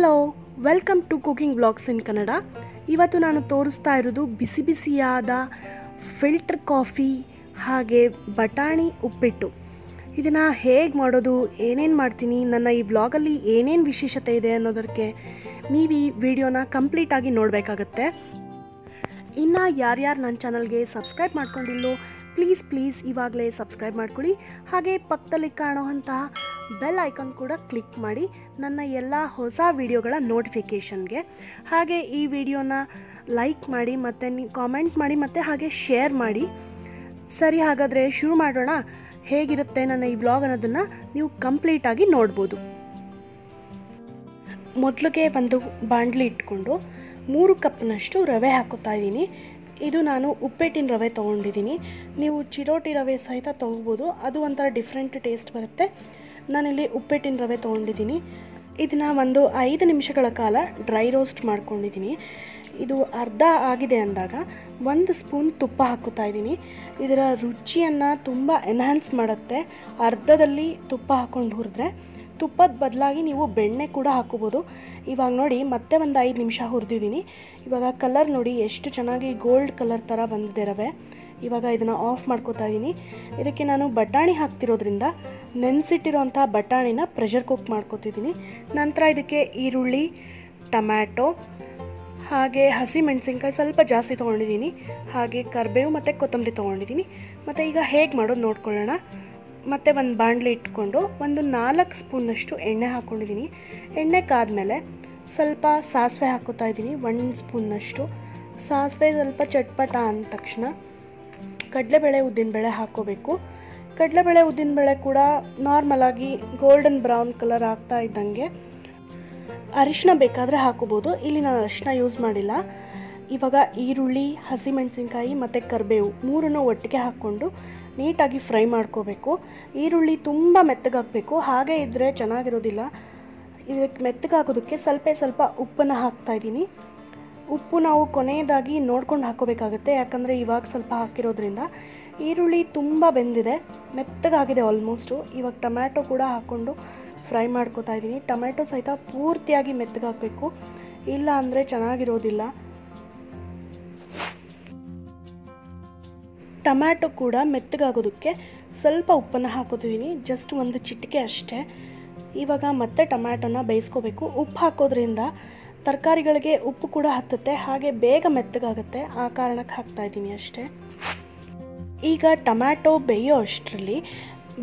Hello welcome to cooking blogs in Kannada ಇವತ್ತು ನಾನು ತೋರಿಸ್ತಾ ಇರೋದು ಬಿಸಿ ಬಿಸಿಯಾದ ಫಿಲ್ಟರ್ ಕಾಫಿ ಹಾಗೆ ಬಟಾಣಿ ಉಪ್ಪಿಟ್ಟು. ಇದನ್ನು ಹೇಗೆ ಮಾಡೋದು, ಏನೇನು ಮಾಡ್ತೀನಿ, ನನ್ನ ಈ ವ್ಲಾಗಲ್ಲಿ ಏನೇನು ವಿಶೇಷತೆ ಇದೆ ಅನ್ನೋದಕ್ಕೆ ನೀವು ಈ ವಿಡಿಯೋನ ಕಂಪ್ಲೀಟಾಗಿ ನೋಡಬೇಕಾಗತ್ತೆ. ಇನ್ನು ಯಾರ್ಯಾರು ನನ್ನ ಚಾನಲ್ಗೆ ಸಬ್ಸ್ಕ್ರೈಬ್ ಮಾಡ್ಕೊಂಡಿಲ್ಲೋ ಪ್ಲೀಸ್ ಪ್ಲೀಸ್ ಇವಾಗಲೇ ಸಬ್ಸ್ಕ್ರೈಬ್ ಮಾಡ್ಕೊಳ್ಳಿ. ಹಾಗೆ ಪಕ್ಕದಲ್ಲಿ ಕಾಣುವಂತಹ ಬೆಲ್ ಐಕಾನ್ ಕೂಡ ಕ್ಲಿಕ್ ಮಾಡಿ ನನ್ನ ಎಲ್ಲ ಹೊಸ ವಿಡಿಯೋಗಳ ನೋಟಿಫಿಕೇಷನ್ಗೆ ಹಾಗೆ ಈ ವಿಡಿಯೋನ ಲೈಕ್ ಮಾಡಿ ಮತ್ತು ಕಾಮೆಂಟ್ ಮಾಡಿ ಮತ್ತು ಹಾಗೆ ಶೇರ್ ಮಾಡಿ. ಸರಿ ಹಾಗಾದರೆ ಶುರು ಮಾಡೋಣ. ಹೇಗಿರುತ್ತೆ ನನ್ನ ಈ ವ್ಲಾಗ್ ಅನ್ನೋದನ್ನು ನೀವು ಕಂಪ್ಲೀಟಾಗಿ ನೋಡ್ಬೋದು. ಮೊದಲಿಗೆ ಒಂದು ಬಾಂಡ್ಲಿ ಇಟ್ಕೊಂಡು ಮೂರು ಕಪ್ನಷ್ಟು ರವೆ ಹಾಕೋತಾ ಇದ್ದೀನಿ. ಇದು ನಾನು ಉಪ್ಪೆಟ್ಟಿನ ರವೆ ತೊಗೊಂಡಿದ್ದೀನಿ. ನೀವು ಚಿರೋಟಿ ರವೆ ಸಹಿತ ತೊಗೋಬೋದು. ಅದು ಒಂಥರ ಡಿಫ್ರೆಂಟ್ ಟೇಸ್ಟ್ ಬರುತ್ತೆ. ನಾನಿಲ್ಲಿ ಉಪ್ಪೆಟ್ಟಿನ ರವೆ ತೊಗೊಂಡಿದ್ದೀನಿ. ಇದನ್ನು ಒಂದು ಐದು ನಿಮಿಷಗಳ ಕಾಲ ಡ್ರೈ ರೋಸ್ಟ್ ಮಾಡ್ಕೊಂಡಿದ್ದೀನಿ. ಇದು ಅರ್ಧ ಆಗಿದೆ ಅಂದಾಗ ಒಂದು ಸ್ಪೂನ್ ತುಪ್ಪ ಹಾಕೋತಾ ಇದ್ದೀನಿ. ಇದರ ರುಚಿಯನ್ನು ತುಂಬ ಎನ್ಹಾನ್ಸ್ ಮಾಡುತ್ತೆ. ಅರ್ಧದಲ್ಲಿ ತುಪ್ಪ ಹಾಕ್ಕೊಂಡು ಹುರಿದ್ರೆ ತುಪ್ಪದ ಬದಲಾಗಿ ನೀವು ಬೆಣ್ಣೆ ಕೂಡ ಹಾಕೋಬೋದು. ಇವಾಗ ನೋಡಿ ಮತ್ತೆ ಒಂದು ಐದು ನಿಮಿಷ ಹುರಿದಿದ್ದೀನಿ ಇವಾಗ ಕಲರ್ ನೋಡಿ ಎಷ್ಟು ಚೆನ್ನಾಗಿ ಗೋಲ್ಡ್ ಕಲರ್ ಥರ ಬಂದಿದೆ ಇವಾಗ ಇದನ್ನು ಆಫ್ ಮಾಡ್ಕೋತಾ ಇದ್ದೀನಿ ಇದಕ್ಕೆ ನಾನು ಬಟಾಣಿ ಹಾಕ್ತಿರೋದ್ರಿಂದ ನೆನೆಸಿಟ್ಟಿರೋಂಥ ಬಟಾಣಿನ ಪ್ರೆಷರ್ ಕುಕ್ ಮಾಡ್ಕೋತಿದ್ದೀನಿ ನಂತರ ಇದಕ್ಕೆ ಈರುಳ್ಳಿ, ಟಮ್ಯಾಟೊ, ಹಾಗೆ ಹಸಿ ಮೆಣಸಿನ್ಕಾಯಿ ಸ್ವಲ್ಪ ಜಾಸ್ತಿ ತೊಗೊಂಡಿದ್ದೀನಿ ಹಾಗೆ ಕರಿಬೇವು ಮತ್ತು ಕೊತ್ತಂಬರಿ ತೊಗೊಂಡಿದ್ದೀನಿ ಮತ್ತು ಈಗ ಹೇಗೆ ಮಾಡೋದು ನೋಡ್ಕೊಳ್ಳೋಣ. ಮತ್ತು ಒಂದು ಬಾಣಲೆ ಇಟ್ಕೊಂಡು ಒಂದು ನಾಲ್ಕು ಸ್ಪೂನಷ್ಟು ಎಣ್ಣೆ ಹಾಕ್ಕೊಂಡಿದ್ದೀನಿ. ಎಣ್ಣೆ ಕಾದ್ಮೇಲೆ ಸ್ವಲ್ಪ ಸಾಸಿವೆ ಹಾಕೋತಾ ಇದ್ದೀನಿ. ಒಂದು ಸ್ಪೂನ್ನಷ್ಟು ಸಾಸಿವೆ ಸ್ವಲ್ಪ ಚಟ್ಪಟ ಅಂದ ತಕ್ಷಣ ಕಡಲೆಬೇಳೆ ಉದ್ದಿನಬೇಳೆ ಹಾಕೋಬೇಕು. ಕಡಲೆಬೇಳೆ ಉದ್ದಿನಬೇಳೆ ಕೂಡ ನಾರ್ಮಲಾಗಿ ಗೋಲ್ಡನ್ ಬ್ರೌನ್ ಕಲರ್ ಆಗ್ತಾ ಇದ್ದಂಗೆ. ಅರಿಶಿನ ಬೇಕಾದರೆ ಹಾಕೋಬೋದು. ಇಲ್ಲಿ ನಾನು ಅರಿಶಿನ ಯೂಸ್ ಮಾಡಿಲ್ಲ. ಇವಾಗ ಈರುಳ್ಳಿ, ಹಸಿಮೆಣಸಿನ್ಕಾಯಿ ಮತ್ತು ಕರಿಬೇವು ಮೂರನ್ನು ಒಟ್ಟಿಗೆ ಹಾಕ್ಕೊಂಡು ನೀಟಾಗಿ ಫ್ರೈ ಮಾಡ್ಕೋಬೇಕು. ಈರುಳ್ಳಿ ತುಂಬ ಮೆತ್ತಗಾಗಬೇಕು ಹಾಗೆ ಇದ್ದರೆ ಚೆನ್ನಾಗಿರೋದಿಲ್ಲ. ಇದಕ್ಕೆ ಮೆತ್ತಗಾಕೋದಕ್ಕೆ ಸ್ವಲ್ಪ ಸ್ವಲ್ಪ ಉಪ್ಪನ್ನು ಹಾಕ್ತಾ ಇದ್ದೀನಿ. ಉಪ್ಪು ನಾವು ಕೊನೆಯದಾಗಿ ನೋಡ್ಕೊಂಡು ಹಾಕೋಬೇಕಾಗುತ್ತೆ ಯಾಕಂದರೆ ಇವಾಗ ಸ್ವಲ್ಪ ಹಾಕಿರೋದ್ರಿಂದ ಈರುಳ್ಳಿ ತುಂಬ ಬೆಂದಿದೆ. ಮೆತ್ತಗಾಗಿದೆ ಆಲ್ಮೋಸ್ಟು ಇವಾಗ ಟೊಮ್ಯಾಟೊ ಕೂಡ ಹಾಕ್ಕೊಂಡು ಫ್ರೈ ಮಾಡ್ಕೋತಾ ಇದ್ದೀನಿ. ಟೊಮ್ಯಾಟೊ ಸಹಿತ ಪೂರ್ತಿಯಾಗಿ ಮೆತ್ತಗಾಗಬೇಕು ಇಲ್ಲ ಅಂದರೆ ಚೆನ್ನಾಗಿರೋದಿಲ್ಲ. ಟೊಮ್ಯಾಟೊ ಕೂಡ ಮೆತ್ತಗಾಗೋದಕ್ಕೆ ಸ್ವಲ್ಪ ಉಪ್ಪನ್ನು ಹಾಕೋತಿದ್ದೀನಿ ಜಸ್ಟ್ ಒಂದು ಚಿಟಿಕೆ ಅಷ್ಟೇ. ಇವಾಗ ಮತ್ತೆ ಟೊಮ್ಯಾಟೊನ ಬೇಯಿಸ್ಕೋಬೇಕು. ಉಪ್ಪು ಹಾಕೋದ್ರಿಂದ ತರಕಾರಿಗಳಿಗೆ ಉಪ್ಪು ಕೂಡ ಹತ್ತುತ್ತೆ, ಹಾಗೆ ಬೇಗ ಮೆತ್ತಗಾಗುತ್ತೆ, ಆ ಕಾರಣಕ್ಕೆ ಹಾಕ್ತಾ ಇದ್ದೀನಿ ಅಷ್ಟೇ. ಈಗ ಟೊಮ್ಯಾಟೊ ಬೇಯೋ ಅಷ್ಟರಲ್ಲಿ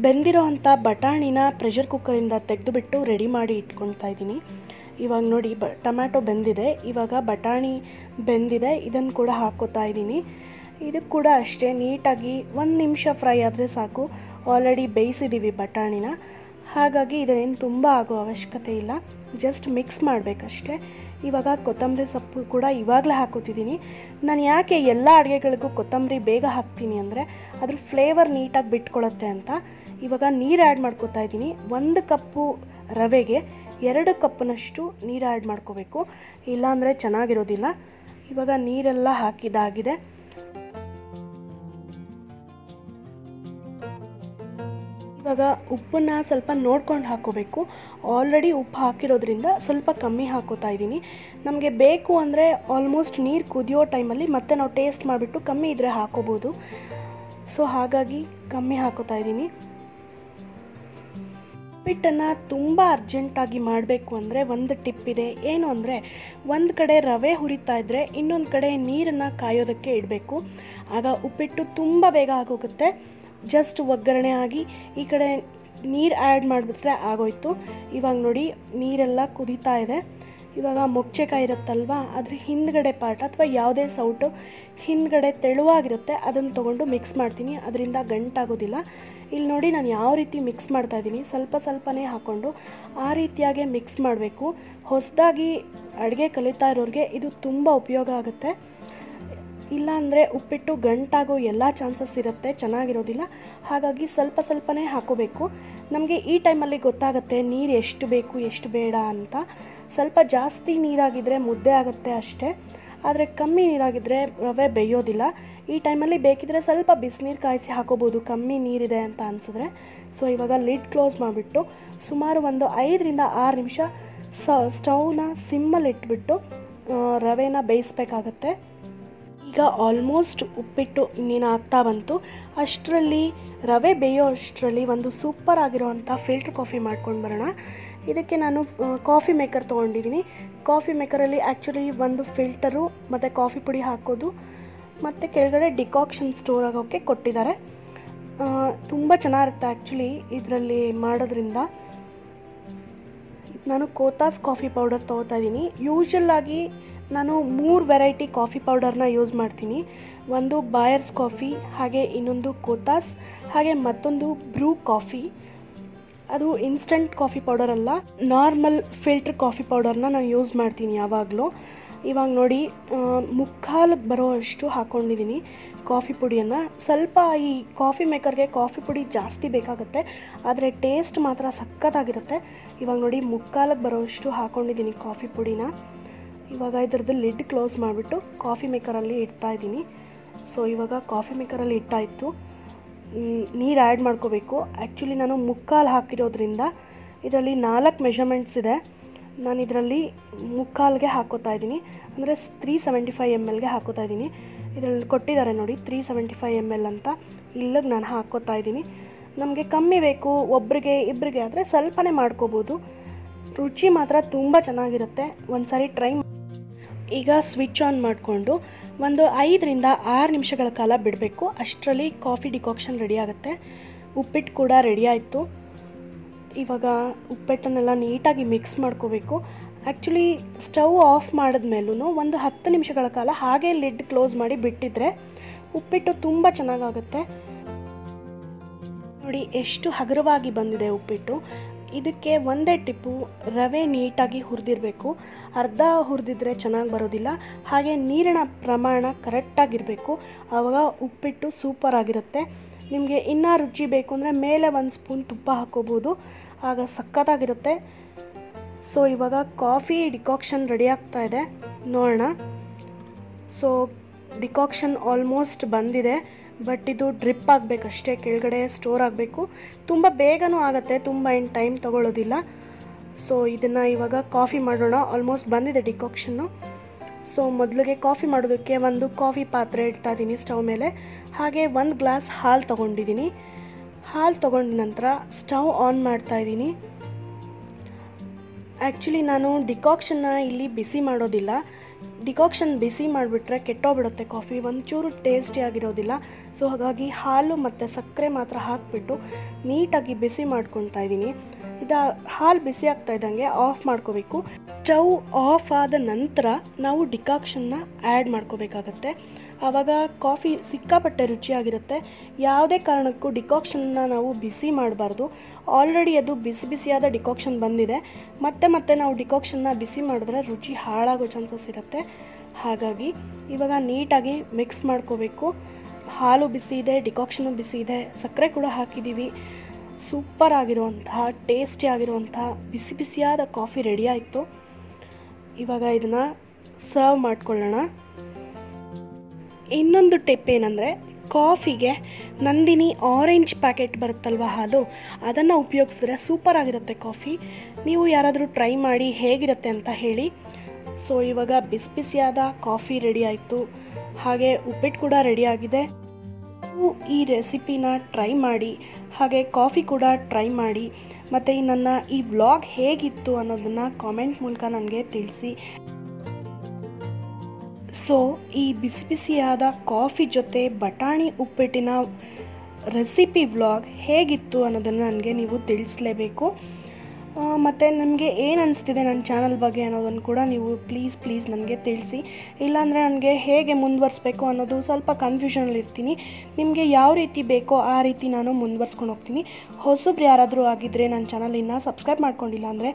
ಬೆಂದಿರೋ ಅಂಥ ಬಟಾಣಿನ ಪ್ರೆಷರ್ ಕುಕ್ಕರಿಂದ ತೆಗೆದುಬಿಟ್ಟು ರೆಡಿ ಮಾಡಿ ಇಟ್ಕೊಳ್ತಾ ಇದ್ದೀನಿ. ಇವಾಗ ನೋಡಿ, ಬ ಟೊಮ್ಯಾಟೊ ಬೆಂದಿದೆ, ಇವಾಗ ಬಟಾಣಿ ಬೆಂದಿದೆ, ಇದನ್ನು ಕೂಡ ಹಾಕೋತಾ ಇದ್ದೀನಿ. ಇದಕ್ಕೆ ಕೂಡ ಅಷ್ಟೇ, ನೀಟಾಗಿ ಒಂದು ನಿಮಿಷ ಫ್ರೈ ಆದರೆ ಸಾಕು. ಆಲ್ರೆಡಿ ಬೇಯಿಸಿದ್ದೀವಿ ಬಟಾಣಿನ. ಹಾಗಾಗಿ ಇದನ್ನೇನು ತುಂಬ ಆಗೋ ಅವಶ್ಯಕತೆ ಇಲ್ಲ. ಜಸ್ಟ್ ಮಿಕ್ಸ್ ಮಾಡಬೇಕಷ್ಟೆ. ಇವಾಗ ಕೊತ್ತಂಬರಿ ಸೊಪ್ಪು ಕೂಡ ಇವಾಗಲೇ ಹಾಕೋತಿದ್ದೀನಿ ನಾನು ಯಾಕೆ ಎಲ್ಲ ಅಡುಗೆಗಳಿಗೂ ಕೊತ್ತಂಬರಿ ಬೇಗ ಹಾಕ್ತೀನಿ ಅಂದರೆ ಅದ್ರ ಫ್ಲೇವರ್ ನೀಟಾಗಿ ಬಿಟ್ಕೊಳ್ಳುತ್ತೆ ಅಂತ. ಇವಾಗ ನೀರು ಆ್ಯಡ್ ಮಾಡ್ಕೋತಾ ಇದ್ದೀನಿ. ಒಂದು ಕಪ್ಪು ರವೆಗೆ ಎರಡು ಕಪ್ನಷ್ಟು ನೀರು ಆ್ಯಡ್ ಮಾಡ್ಕೋಬೇಕು. ಇಲ್ಲಾಂದರೆ ಚೆನ್ನಾಗಿರೋದಿಲ್ಲ. ಇವಾಗ ನೀರೆಲ್ಲ ಹಾಕಿದಾಗಿದೆ. ಇವಾಗ ಉಪ್ಪನ್ನು ಸ್ವಲ್ಪ ನೋಡ್ಕೊಂಡು ಹಾಕೋಬೇಕು. ಆಲ್ರೆಡಿ ಉಪ್ಪು ಹಾಕಿರೋದ್ರಿಂದ ಸ್ವಲ್ಪ ಕಮ್ಮಿ ಹಾಕೋತಾ ಇದ್ದೀನಿ. ನಮಗೆ ಬೇಕು ಅಂದರೆ ಆಲ್ಮೋಸ್ಟ್ ನೀರು ಕುದಿಯೋ ಟೈಮಲ್ಲಿ ಮತ್ತೆ ನಾವು ಟೇಸ್ಟ್ ಮಾಡಿಬಿಟ್ಟು ಕಮ್ಮಿ ಇದ್ದರೆ ಹಾಕೋಬೋದು. ಸೊ ಹಾಗಾಗಿ ಕಮ್ಮಿ ಹಾಕೋತಾ ಇದ್ದೀನಿ. ಉಪ್ಪಿಟ್ಟನ್ನು ತುಂಬ ಅರ್ಜೆಂಟಾಗಿ ಮಾಡಬೇಕು ಅಂದರೆ ಒಂದು ಟಿಪ್ ಇದೆ. ಏನು ಅಂದರೆ ಒಂದು ಕಡೆ ರವೆ ಹುರಿತಾ ಇದ್ದರೆ ಇನ್ನೊಂದು ಕಡೆ ನೀರನ್ನು ಕಾಯೋದಕ್ಕೆ ಇಡಬೇಕು. ಆಗ ಉಪ್ಪಿಟ್ಟು ತುಂಬ ಬೇಗ ಆಗೋಗುತ್ತೆ. ಜಸ್ಟ್ ಒಗ್ಗರಣೆ ಆಗಿ ಈ ಕಡೆ ನೀರು ಆ್ಯಡ್ ಮಾಡಿಬಿಟ್ರೆ ಆಗೋಯ್ತು. ಇವಾಗ ನೋಡಿ ನೀರೆಲ್ಲ ಕುದೀತಾ ಇದೆ. ಇವಾಗ ಮೊಗ್ಚೆಕಾಯಿ ಇರುತ್ತಲ್ವ, ಅದ್ರ ಹಿಂದ್ಗಡೆ ಪಾರ್ಟ್ ಅಥವಾ ಯಾವುದೇ ಸೌಟು ಹಿಂದ್ಗಡೆ ತೆಳುವಾಗಿರುತ್ತೆ, ಅದನ್ನು ತೊಗೊಂಡು ಮಿಕ್ಸ್ ಮಾಡ್ತೀನಿ. ಅದರಿಂದ ಗಂಟಾಗೋದಿಲ್ಲ. ಇಲ್ಲಿ ನೋಡಿ ನಾನು ಯಾವ ರೀತಿ ಮಿಕ್ಸ್ ಮಾಡ್ತಾ ಇದ್ದೀನಿ ಸ್ವಲ್ಪ ಸ್ವಲ್ಪನೇ ಹಾಕ್ಕೊಂಡು ಆ ರೀತಿಯಾಗೆ ಮಿಕ್ಸ್ ಮಾಡಬೇಕು. ಹೊಸದಾಗಿ ಅಡುಗೆ ಕಲಿತಾ ಇರೋರಿಗೆ ಇದು ತುಂಬ ಉಪಯೋಗ ಆಗುತ್ತೆ. ಇಲ್ಲಾಂದರೆ ಉಪ್ಪಿಟ್ಟು ಗಂಟಾಗೋ ಎಲ್ಲ ಚಾನ್ಸಸ್ ಇರುತ್ತೆ, ಚೆನ್ನಾಗಿರೋದಿಲ್ಲ. ಹಾಗಾಗಿ ಸ್ವಲ್ಪ ಸ್ವಲ್ಪನೇ ಹಾಕೋಬೇಕು. ನಮಗೆ ಈ ಟೈಮಲ್ಲಿ ಗೊತ್ತಾಗುತ್ತೆ ನೀರು ಎಷ್ಟು ಬೇಕು, ಎಷ್ಟು ಬೇಡ ಅಂತ. ಸ್ವಲ್ಪ ಜಾಸ್ತಿ ನೀರಾಗಿದ್ದರೆ ಮುದ್ದೆ ಆಗುತ್ತೆ ಅಷ್ಟೇ. ಆದರೆ ಕಮ್ಮಿ ನೀರಾಗಿದ್ದರೆ ರವೆ ಬೇಯೋದಿಲ್ಲ. ಈ ಟೈಮಲ್ಲಿ ಬೇಕಿದ್ರೆ ಸ್ವಲ್ಪ ಬಿಸಿನೀರು ಕಾಯಿಸಿ ಹಾಕೋಬೋದು, ಕಮ್ಮಿ ನೀರಿದೆ ಅಂತ ಅನಿಸಿದ್ರೆ. ಸೊ, ಇವಾಗ ಲಿಡ್ ಕ್ಲೋಸ್ ಮಾಡಿಬಿಟ್ಟು ಸುಮಾರು ಒಂದು ಐದರಿಂದ ಆರು ನಿಮಿಷ ಸ, ಸ್ಟವ್ನ ಸಿಮ್ಮಲ್ಲಿ ಇಟ್ಬಿಟ್ಟು ರವೆನ ಬೇಯಿಸ್ಬೇಕಾಗತ್ತೆ. ಈಗ ಆಲ್ಮೋಸ್ಟ್ ಉಪ್ಪಿಟ್ಟು ಇನ್ನೇನು ಆಗ್ತಾ ಬಂತು. ಅಷ್ಟರಲ್ಲಿ ರವೆ ಬೇಯೋ ಅಷ್ಟರಲ್ಲಿ ಒಂದು ಸೂಪರ್ ಆಗಿರೋವಂಥ ಫಿಲ್ಟ್ರ್ ಕಾಫಿ ಮಾಡ್ಕೊಂಡು ಬರೋಣ. ಇದಕ್ಕೆ ನಾನು ಕಾಫಿ ಮೇಕರ್ ತೊಗೊಂಡಿದ್ದೀನಿ. ಕಾಫಿ ಮೇಕರಲ್ಲಿ ಆ್ಯಕ್ಚುಲಿ ಒಂದು ಫಿಲ್ಟರು ಮತ್ತು ಕಾಫಿ ಪುಡಿ ಹಾಕೋದು, ಮತ್ತು ಕೆಳಗಡೆ ಡಿಕಾಕ್ಷನ್ ಸ್ಟೋರ್ ಆಗೋಕ್ಕೆ ಕೊಟ್ಟಿದ್ದಾರೆ. ತುಂಬ ಚೆನ್ನಾಗಿರುತ್ತೆ ಆ್ಯಕ್ಚುಲಿ ಇದರಲ್ಲಿ ಮಾಡೋದ್ರಿಂದ. ನಾನು ಕೋತಾಸ್ ಕಾಫಿ ಪೌಡರ್ ತೊಗೋತಾ ಇದ್ದೀನಿ ಆಗಿ ನಾನು ಮೂರು ವೆರೈಟಿ ಕಾಫಿ ಪೌಡರ್ನ ಯೂಸ್ ಮಾಡ್ತೀನಿ. ಒಂದು ಬಾಯರ್ಸ್ ಕಾಫಿ, ಹಾಗೆ ಇನ್ನೊಂದು ಕೋತಾಸ್, ಹಾಗೆ ಮತ್ತೊಂದು ಬ್ರೂ ಕಾಫಿ. ಅದು ಇನ್ಸ್ಟಂಟ್ ಕಾಫಿ ಪೌಡರ್ ಅಲ್ಲ, ನಾರ್ಮಲ್ ಫಿಲ್ಟರ್ ಕಾಫಿ ಪೌಡರ್ನ ನಾನು ಯೂಸ್ ಮಾಡ್ತೀನಿ ಯಾವಾಗಲೂ. ಇವಾಗ ನೋಡಿ ಮುಕ್ಕಾಲಕ್ಕೆ ಬರೋ ಅಷ್ಟು ಹಾಕ್ಕೊಂಡಿದ್ದೀನಿ ಕಾಫಿ ಪುಡಿಯನ್ನು. ಸ್ವಲ್ಪ ಈ ಕಾಫಿ ಮೇಕರ್ಗೆ ಕಾಫಿ ಪುಡಿ ಜಾಸ್ತಿ ಬೇಕಾಗುತ್ತೆ, ಆದರೆ ಟೇಸ್ಟ್ ಮಾತ್ರ ಸಖತ್ತಾಗಿರುತ್ತೆ. ಇವಾಗ ನೋಡಿ ಮುಕ್ಕಾಲಕ್ಕೆ ಬರೋಷ್ಟು ಹಾಕ್ಕೊಂಡಿದ್ದೀನಿ ಕಾಫಿ ಪುಡಿನ. ಇವಾಗ ಇದ್ರದ್ದು ಲಿಡ್ ಕ್ಲೋಸ್ ಮಾಡಿಬಿಟ್ಟು ಕಾಫಿ ಮೇಕರಲ್ಲಿ ಇಡ್ತಾ ಇದ್ದೀನಿ. ಸೊ ಇವಾಗ ಕಾಫಿ ಮೇಕರಲ್ಲಿ ಇಟ್ಟಾಯಿತು. ನೀರು ಆ್ಯಡ್ ಮಾಡ್ಕೋಬೇಕು. ಆ್ಯಕ್ಚುಲಿ ನಾನು ಮುಕ್ಕಾಲು ಹಾಕಿರೋದ್ರಿಂದ ಇದರಲ್ಲಿ ನಾಲ್ಕು ಮೆಷರ್ಮೆಂಟ್ಸ್ ಇದೆ. ನಾನು ಇದರಲ್ಲಿ ಮುಕ್ಕಾಲ್ಗೆ ಹಾಕೋತಾ ಇದ್ದೀನಿ. ಅಂದರೆ ತ್ರೀ ಸೆವೆಂಟಿ ಫೈವ್ ಎಂ ಎಲ್ಗೆ ಹಾಕೋತಾ ಇದ್ದೀನಿ. ಇದರಲ್ಲಿ ಕೊಟ್ಟಿದ್ದಾರೆ ನೋಡಿ three seventy five M L ಅಂತ. ಇಲ್ಲಿಗೆ ನಾನು ಹಾಕೋತಾ ಇದ್ದೀನಿ. ನಮಗೆ ಕಮ್ಮಿ ಬೇಕು ಒಬ್ಬರಿಗೆ ಇಬ್ಬರಿಗೆ ಆದರೆ ಸ್ವಲ್ಪನೇ ಮಾಡ್ಕೋಬೋದು. ರುಚಿ ಮಾತ್ರ ತುಂಬ ಚೆನ್ನಾಗಿರುತ್ತೆ. ಒಂದು ಸಾರಿ ಟ್ರೈ ಈಗ ಸ್ವಿಚ್ ಆನ್ ಮಾಡಿಕೊಂಡು ಒಂದು ಐದರಿಂದ ಆರು ನಿಮಿಷಗಳ ಕಾಲ ಬಿಡಬೇಕು. ಅಷ್ಟರಲ್ಲಿ ಕಾಫಿ ಡಿಕಾಕ್ಷನ್ ರೆಡಿ ಆಗುತ್ತೆ. ಉಪ್ಪಿಟ್ಟು ಕೂಡ ರೆಡಿ ಆಯಿತು. ಇವಾಗ ಉಪ್ಪಿಟ್ಟನ್ನೆಲ್ಲ ನೀಟಾಗಿ ಮಿಕ್ಸ್ ಮಾಡ್ಕೋಬೇಕು. ಆ್ಯಕ್ಚುಲಿ ಸ್ಟವ್ ಆಫ್ ಮಾಡಿದ್ಮೇಲೂ ಒಂದು ಹತ್ತು ನಿಮಿಷಗಳ ಕಾಲ ಹಾಗೆ ಲಿಡ್ ಕ್ಲೋಸ್ ಮಾಡಿ ಬಿಟ್ಟಿದ್ರೆ ಉಪ್ಪಿಟ್ಟು ತುಂಬ ಚೆನ್ನಾಗಾಗುತ್ತೆ. ನೋಡಿ, ಎಷ್ಟು ಹಗುರವಾಗಿ ಬಂದಿದೆ ಉಪ್ಪಿಟ್ಟು. ಇದಕ್ಕೆ ಒಂದೇ ಟಿಪ್ಪು, ರವೆ ನೀಟಾಗಿ ಹುರಿದಿರಬೇಕು. ಅರ್ಧ ಹುರಿದಿದ್ರೆ ಚೆನ್ನಾಗಿ ಬರೋದಿಲ್ಲ. ಹಾಗೆ ನೀರಿನ ಪ್ರಮಾಣ ಕರೆಕ್ಟಾಗಿರಬೇಕು. ಆವಾಗ ಉಪ್ಪಿಟ್ಟು ಸೂಪರ್ ಆಗಿರುತ್ತೆ. ನಿಮಗೆ ಇನ್ನೂ ರುಚಿ ಬೇಕು ಅಂದರೆ ಮೇಲೆ ಒಂದು ಸ್ಪೂನ್ ತುಪ್ಪ ಹಾಕೋಬೋದು. ಆಗ ಸಖತ್ತಾಗಿರುತ್ತೆ. ಸೊ ಇವಾಗ ಕಾಫಿ ಡಿಕಾಕ್ಷನ್ ರೆಡಿ ಆಗ್ತಾ ಇದೆ. ನೋಡೋಣ. ಸೊ ಡಿಕಾಕ್ಷನ್ ಆಲ್ಮೋಸ್ಟ್ ಬಂದಿದೆ. ಬಟ್ ಇದು ಡ್ರಿಪ್ ಆಗಬೇಕಷ್ಟೇ ಕೆಳಗಡೆ ಸ್ಟೋರ್ ಆಗಬೇಕು. ತುಂಬ ಬೇಗನೂ ಆಗುತ್ತೆ, ತುಂಬ ಏನು ಟೈಮ್ ತೊಗೊಳ್ಳೋದಿಲ್ಲ. ಸೊ ಇದನ್ನು ಇವಾಗ ಕಾಫಿ ಮಾಡೋಣ. ಆಲ್ಮೋಸ್ಟ್ ಬಂದಿದೆ ಡಿಕಾಕ್ಷನ್ನು. ಸೊ ಮೊದಲಿಗೆ ಕಾಫಿ ಮಾಡೋದಕ್ಕೆ ಒಂದು ಕಾಫಿ ಪಾತ್ರೆ ಇಡ್ತಾ ಇದ್ದೀನಿ ಸ್ಟವ್ ಮೇಲೆ. ಹಾಗೆ ಒಂದು ಗ್ಲಾಸ್ ಹಾಲು ತೊಗೊಂಡಿದ್ದೀನಿ. ಹಾಲು ತೊಗೊಂಡ ನಂತರ ಸ್ಟವ್ ಆನ್ ಮಾಡ್ತಾ ಇದ್ದೀನಿ. ಆ್ಯಕ್ಚುಲಿ ನಾನು ಡಿಕಾಕ್ಷನ್ನ ಇಲ್ಲಿ ಬಿಸಿ ಮಾಡೋದಿಲ್ಲ. ಡಿಕಾಕ್ಷನ್ ಬಿಸಿ ಮಾಡಿಬಿಟ್ರೆ ಕೆಟ್ಟೋಗ್ಬಿಡುತ್ತೆ ಕಾಫಿ. ಒಂಚೂರು ಟೇಸ್ಟಿ ಆಗಿರೋದಿಲ್ಲ. ಸೊ ಹಾಗಾಗಿ ಹಾಲು ಮತ್ತು ಸಕ್ಕರೆ ಮಾತ್ರ ಹಾಕಿಬಿಟ್ಟು ನೀಟಾಗಿ ಬಿಸಿ ಮಾಡ್ಕೊತಾ ಇದ್ದೀನಿ. ಇದು ಹಾಲು ಬಿಸಿ ಆಗ್ತಾ ಇದ್ದಂಗೆ ಆಫ್ ಮಾಡ್ಕೋಬೇಕು. ಸ್ಟವ್ ಆಫ್ ಆದ ನಂತರ ನಾವು ಡಿಕಾಕ್ಷನ್ನ ಆ್ಯಡ್ ಮಾಡ್ಕೋಬೇಕಾಗತ್ತೆ. ಆವಾಗ ಕಾಫಿ ಸಿಕ್ಕಾಪಟ್ಟೆ ರುಚಿಯಾಗಿರುತ್ತೆ. ಯಾವುದೇ ಕಾರಣಕ್ಕೂ ಡಿಕಾಕ್ಷನ್ನ ನಾವು ಬಿಸಿ ಮಾಡಬಾರ್ದು. ಆಲ್ರೆಡಿ ಅದು ಬಿಸಿ ಬಿಸಿಯಾದ ಡಿಕಾಕ್ಷನ್ ಬಂದಿದೆ. ಮತ್ತೆ ಮತ್ತೆ ನಾವು ಡಿಕಾಕ್ಷನ್ನ ಬಿಸಿ ಮಾಡಿದ್ರೆ ರುಚಿ ಹಾಳಾಗೋ ಚಾನ್ಸಸ್ ಇರುತ್ತೆ. ಹಾಗಾಗಿ ಇವಾಗ ನೀಟಾಗಿ ಮಿಕ್ಸ್ ಮಾಡ್ಕೋಬೇಕು. ಹಾಲು ಬಿಸಿ ಇದೆ, ಡಿಕಾಕ್ಷನು ಬಿಸಿ ಇದೆ, ಸಕ್ಕರೆ ಕೂಡ ಹಾಕಿದ್ದೀವಿ. ಸೂಪರ್ ಆಗಿರುವಂತಹ, ಟೇಸ್ಟಿ ಆಗಿರುವಂತಹ, ಬಿಸಿ ಬಿಸಿಯಾದ ಕಾಫಿ ರೆಡಿ ಆಯಿತು. ಇವಾಗ ಇದನ್ನು ಸರ್ವ್ ಮಾಡ್ಕೊಳ್ಳೋಣ. ಇನ್ನೊಂದು ಟಿಪ್ ಏನಂದರೆ, ಕಾಫಿಗೆ ನಂದಿನಿ ಆರೆಂಜ್ ಪ್ಯಾಕೆಟ್ ಬರುತ್ತಲ್ವ ಹಾಲು, ಅದನ್ನು ಉಪಯೋಗಿಸಿದ್ರೆ ಸೂಪರ್ ಆಗಿರುತ್ತೆ ಕಾಫಿ. ನೀವು ಯಾರಾದರೂ ಟ್ರೈ ಮಾಡಿ ಹೇಗಿರುತ್ತೆ ಅಂತ ಹೇಳಿ. ಸೊ ಇವಾಗ ಬಿಸಿ ಬಿಸಿಯಾದ ಕಾಫಿ ರೆಡಿ ಆಯಿತು. ಹಾಗೆ ಉಪ್ಪಿಟ್ಟು ಕೂಡ ರೆಡಿ ಆಗಿದೆ. ನೀವು ಈ ರೆಸಿಪಿನ ಟ್ರೈ ಮಾಡಿ, ಹಾಗೆ ಕಾಫಿ ಕೂಡ ಟ್ರೈ ಮಾಡಿ. ಮತ್ತು ನನ್ನ ಈ ವ್ಲಾಗ್ ಹೇಗಿತ್ತು ಅನ್ನೋದನ್ನು ಕಾಮೆಂಟ್ ಮೂಲಕ ನನಗೆ ತಿಳಿಸಿ. ಸೊ, ಈ ಬಿಸಿ ಬಿಸಿಯಾದ ಕಾಫಿ ಜೊತೆ ಬಟಾಣಿ ಉಪ್ಪಿಟ್ಟಿನ ರೆಸಿಪಿ ವ್ಲಾಗ್ ಹೇಗಿತ್ತು ಅನ್ನೋದನ್ನು ನನಗೆ ನೀವು ತಿಳಿಸ್ಲೇಬೇಕು. ಮತ್ತು ನನಗೆ ಏನು ಅನಿಸ್ತಿದೆ ನನ್ನ ಚಾನಲ್ ಬಗ್ಗೆ ಅನ್ನೋದನ್ನು ಕೂಡ ನೀವು ಪ್ಲೀಸ್ ಪ್ಲೀಸ್ ನನಗೆ ತಿಳಿಸಿ. ಇಲ್ಲಾಂದರೆ ನನಗೆ ಹೇಗೆ ಮುಂದುವರಿಸ್ಬೇಕು ಅನ್ನೋದು ಸ್ವಲ್ಪ ಕನ್ಫ್ಯೂಷನಲ್ಲಿ ಇರ್ತೀನಿ. ನಿಮಗೆ ಯಾವ ರೀತಿ ಬೇಕೋ ಆ ರೀತಿ ನಾನು ಮುಂದುವರ್ಸ್ಕೊಂಡು ಹೋಗ್ತೀನಿ. ಹೊಸಬ್ರು ಯಾರಾದರೂ ಆಗಿದ್ದರೆ ನನ್ನ ಚಾನಲ್ ಇನ್ನೂ ಸಬ್ಸ್ಕ್ರೈಬ್ ಮಾಡ್ಕೊಂಡಿಲ್ಲ ಅಂದರೆ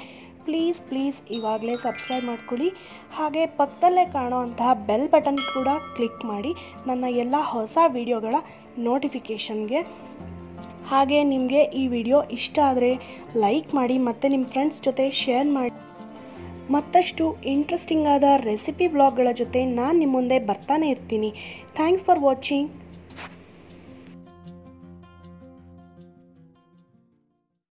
ಪ್ಲೀಸ್ ಪ್ಲೀಸ್ ಇವಾಗಲೇ ಸಬ್ಸ್ಕ್ರೈಬ್ ಮಾಡ್ಕೊಳ್ಳಿ. ಹಾಗೆ ಪಕ್ಕದಲ್ಲೇ ಕಾಣೋ ಅಂತಹ ಬೆಲ್ ಬಟನ್ ಕೂಡ ಕ್ಲಿಕ್ ಮಾಡಿ ನನ್ನ ಎಲ್ಲ ಹೊಸ ವಿಡಿಯೋಗಳ ನೋಟಿಫಿಕೇಷನ್ಗೆ ಹಾಗೆ ನಿಮಗೆ ಈ ವಿಡಿಯೋ ಇಷ್ಟ ಆದರೆ ಲೈಕ್ ಮಾಡಿ ಮತ್ತು ನಿಮ್ಮ ಫ್ರೆಂಡ್ಸ್ ಜೊತೆ ಶೇರ್ ಮಾಡಿ. ಮತ್ತಷ್ಟು ಇಂಟ್ರೆಸ್ಟಿಂಗ್ ಆದ ರೆಸಿಪಿ ಬ್ಲಾಗ್ಗಳ ಜೊತೆ ನಾನು ನಿಮ್ಮ ಮುಂದೆ ಬರ್ತಾನೆ ಇರ್ತೀನಿ. Thanks for watching